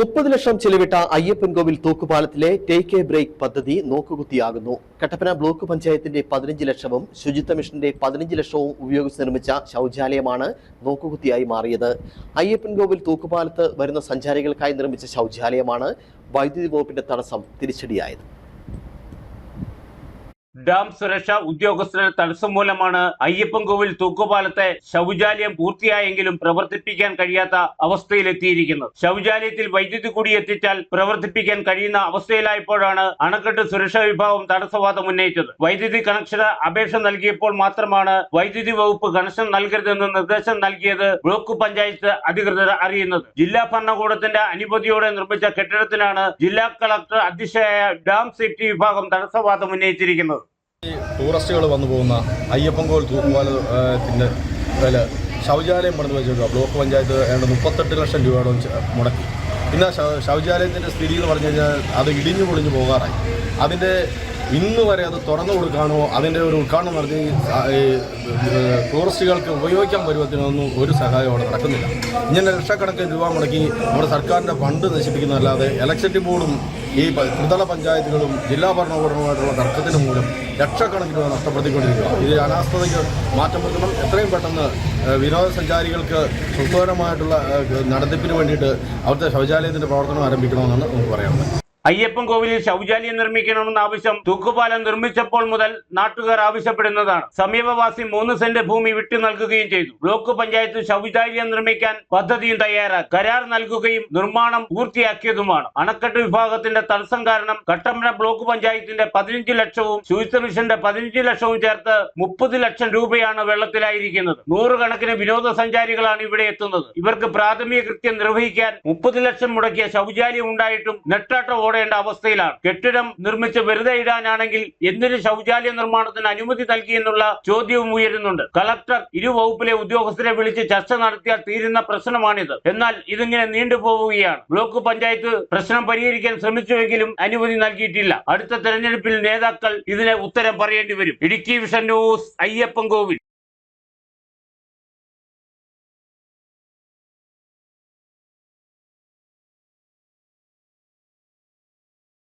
മുപ്പത് ലക്ഷം ചെലവിട്ട അയ്യപ്പൻകോവിൽ തൂക്കുപാലത്തിലെ ടേക്ക് എ ബ്രേക്ക് പദ്ധതി നോക്കുകുത്തിയാകുന്നു. കട്ടപ്പന ബ്ലോക്ക് പഞ്ചായത്തിന്റെ പതിനഞ്ച് ലക്ഷവും ശുചിത്വ മിഷന്റെ പതിനഞ്ച് ലക്ഷവും ഉപയോഗിച്ച് നിർമ്മിച്ച ശൗചാലയമാണ് നോക്കുകുത്തിയായി മാറിയത്. അയ്യപ്പൻകോവിൽ തൂക്കുപാലത്ത് വരുന്ന സഞ്ചാരികൾക്കായി നിർമ്മിച്ച ശൗചാലയമാണ് വൈദ്യുതി വകുപ്പിന്റെ തടസ്സം തിരിച്ചടിയായത്. ഡാം സുരക്ഷാ ഉദ്യോഗസ്ഥരുടെ തടസ്സം മൂലമാണ് അയ്യപ്പൻകോവിൽ തൂക്കുപാലത്തെ ശൗചാലയം പൂർത്തിയായെങ്കിലും പ്രവർത്തിപ്പിക്കാൻ കഴിയാത്ത അവസ്ഥയിലെത്തിയിരിക്കുന്നത്. ശൗചാലയത്തിൽ വൈദ്യുതി കൂടി എത്തിച്ചാൽ പ്രവർത്തിപ്പിക്കാൻ കഴിയുന്ന അവസ്ഥയിലായപ്പോഴാണ് അണക്കെട്ട് സുരക്ഷാ വിഭാഗം തടസ്സവാദം ഉന്നയിച്ചത്. വൈദ്യുതി കണക്ഷൻ അപേക്ഷ നൽകിയപ്പോൾ മാത്രമാണ് വൈദ്യുതി വകുപ്പ് കണക്ഷൻ നൽകരുതെന്ന് നിർദ്ദേശം നൽകിയത് ബ്ലോക്ക് പഞ്ചായത്ത് അധികൃതർ അറിയുന്നത്. ജില്ലാ ഭരണകൂടത്തിന്റെ അനുമതിയോടെ നിർമ്മിച്ച കെട്ടിടത്തിനാണ് ജില്ലാ കളക്ടർ അധ്യക്ഷയായ ഡാം സേഫ്റ്റി വിഭാഗം തടസ്സവാദം ഉന്നയിച്ചിരിക്കുന്നത്. ടൂറിസ്റ്റുകൾ വന്നു പോകുന്ന അയ്യപ്പൻകോൽ തൂക്കുപാലത്തിന്റെ വില ശൗചാലയം പണിത് വെച്ചിട്ട് ബ്ലോക്ക് പഞ്ചായത്ത് ഏതാണ്ട് മുപ്പത്തെട്ട് ലക്ഷം രൂപയോളം മുടക്കി. പിന്നെ ശൗചാലയത്തിന്റെ സ്ഥിതി എന്ന് പറഞ്ഞു കഴിഞ്ഞാൽ അത് ഇടിഞ്ഞു പൊളിഞ്ഞു പോകാറായി. അതിന്റെ ഇന്ന് വരെ അത് തുറന്നു കൊടുക്കാനോ അതിന്റെ ഒരു ഉദ്ഘാടനം നടത്തി ടൂറിസ്റ്റുകൾക്ക് ഉപയോഗിക്കാൻ പരുവത്തിനൊന്നും ഒരു സഹായം അവിടെ നടക്കുന്നില്ല. ഇങ്ങനെ ലക്ഷക്കണക്കിന് രൂപ മുടക്കി നമ്മുടെ സർക്കാരിന്റെ ഫണ്ട് നശിപ്പിക്കുന്നതല്ലാതെ ഇലക്ട്രിസിറ്റി ബോർഡും ഈ ത്രിതല പഞ്ചായത്തുകളും ജില്ലാ ഭരണകൂടവുമായിട്ടുള്ള തർക്കത്തിന് മൂലം ലക്ഷക്കണക്കിന് രൂപ നഷ്ടപ്പെടുത്തിക്കൊണ്ടിരിക്കുക ഇത് അനാസ്ഥതയ്ക്ക് മാറ്റം വരുത്തണം. എത്രയും പെട്ടെന്ന് വിനോദസഞ്ചാരികൾക്ക് സുഖകരമായിട്ടുള്ള നടത്തിപ്പിന് വേണ്ടിയിട്ട് അവിടുത്തെ ശൗചാലയത്തിന്റെ പ്രവർത്തനം ആരംഭിക്കണമെന്നാണ് നമുക്ക് പറയാനുള്ളത്. അയ്യപ്പൻ കോവിലിൽ ശൗചാലയം നിർമ്മിക്കണമെന്ന ആവശ്യം തൂക്കുപാലം നിർമ്മിച്ചപ്പോൾ മുതൽ നാട്ടുകാർ ആവശ്യപ്പെടുന്നതാണ്. സമീപവാസി മൂന്ന് സെന്റ് ഭൂമി വിട്ടു നൽകുകയും ചെയ്തു. ബ്ലോക്ക് പഞ്ചായത്ത് ശൗചാലയം നിർമ്മിക്കാൻ പദ്ധതിയും തയ്യാറാക്കി. കരാർ നൽകുകയും നിർമ്മാണം പൂർത്തിയാക്കിയതുമാണ്. അണക്കെട്ട് വിഭാഗത്തിന്റെ തടസ്സം കാരണം കട്ടമ്പന ബ്ലോക്ക് പഞ്ചായത്തിന്റെ പതിനഞ്ച് ലക്ഷവും ശുചിത്വ മിഷന്റെ പതിനഞ്ച് ലക്ഷവും ചേർത്ത് മുപ്പത് ലക്ഷം രൂപയാണ് വെള്ളത്തിലായിരിക്കുന്നത്. നൂറുകണക്കിന് വിനോദസഞ്ചാരികളാണ് ഇവിടെ എത്തുന്നത്. ഇവർക്ക് പ്രാഥമിക കൃത്യം നിർവഹിക്കാൻ മുപ്പത് ലക്ഷം മുടക്കിയ ശൗചാലയം ഉണ്ടായിട്ടും നെട്ടാട്ടം ഓടേണ്ട അവസ്ഥയിലാണ്. കെട്ടിടം നിർമ്മിച്ച് വെറുതെ ഇടാനാണെങ്കിൽ എന്തിനു ശൗചാലയ നിർമ്മാണത്തിന് അനുമതി നൽകിയെന്നുള്ള ചോദ്യവും ഉയരുന്നുണ്ട്. കളക്ടർ ഇരു വകുപ്പിലെ ഉദ്യോഗസ്ഥരെ വിളിച്ച് ചർച്ച നടത്തിയാൽ തീരുന്ന പ്രശ്നമാണിത്. എന്നാൽ ഇതിങ്ങനെ നീണ്ടുപോവുകയാണ് ബ്ലോക്ക് പഞ്ചായത്ത് പ്രശ്നം പരിഹരിക്കാൻ ശ്രമിച്ചുവെങ്കിലും അനുമതി നൽകിയിട്ടില്ല. അടുത്ത തെരഞ്ഞെടുപ്പിൽ നേതാക്കൾ ഇതിന് ഉത്തരം പറയേണ്ടി വരും. Idukki vision news Ayyappan Kovil.